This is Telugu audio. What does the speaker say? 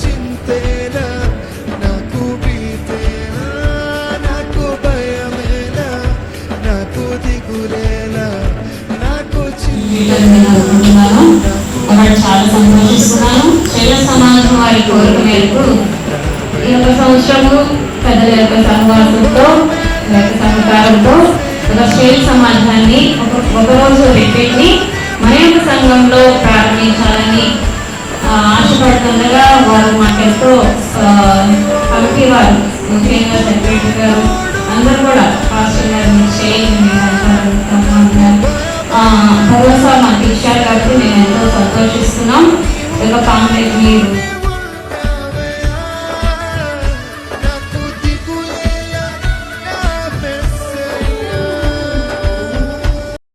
చింతేనా? నాకు ప్రీతేనా నాకు భయమేనా? నాకు దిగులేనా? నాకు చాలా సంతోషిస్తున్నాను శైల సమాజం వారి కోరిక సంవత్సరము పెద్దల యొక్క సంవాదంతో సహకారంతో ఒక శైల సమాజాన్ని కమిటీ వారు ముఖ్యంగా సెక్రటరీ గారు అందరూ కూడా పాస్టర్ గారు చేయండి భరోసా మాకు ఇచ్చారు కాబట్టి మేము ఎంతో సంతోషిస్తున్నాం. ఇక యొక్క కాంటాక్ట్ మీరు